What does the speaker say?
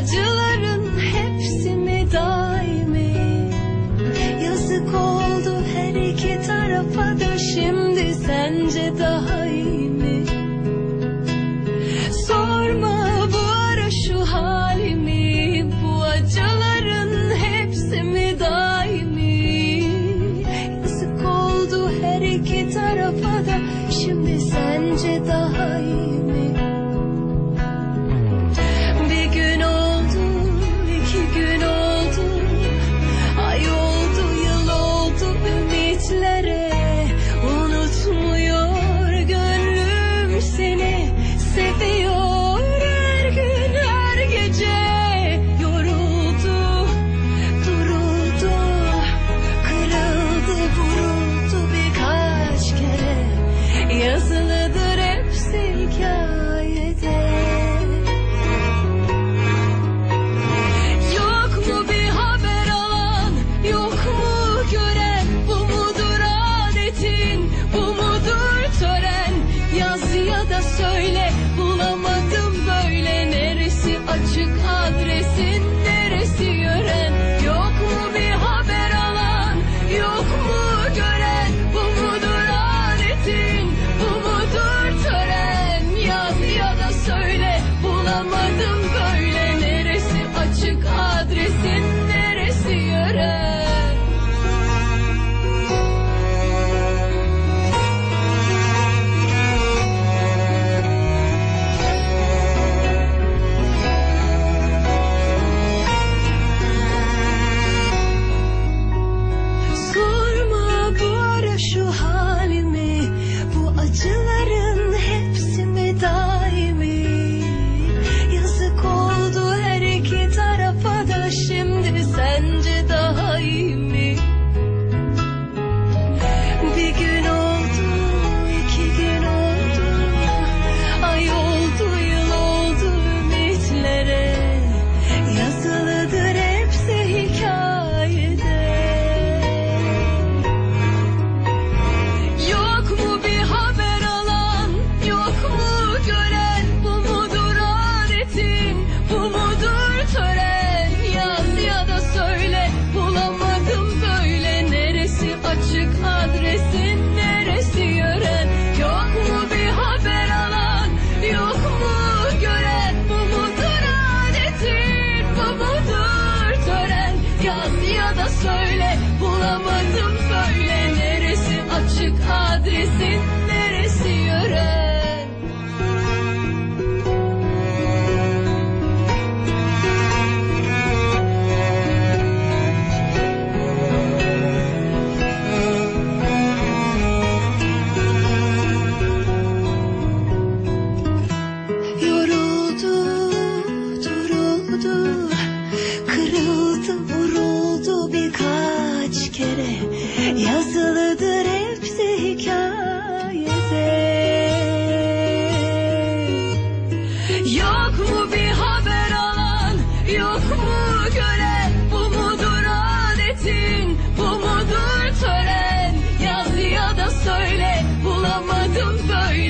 Acıların hepsi mi daimi? Yazık oldu her iki tarafa da şimdi sence daha iyi mi? Sorma bu ara şu halimi Bu acıların hepsi mi daimi? Yazık oldu her iki tarafa da şimdi sence daha iyi adresin söyle bulamadım böyle. Neresi açık adresin neresi yöre? Bu mudur adetin Bu mudur tören? Yaz ya da söyle Bulamadım böyle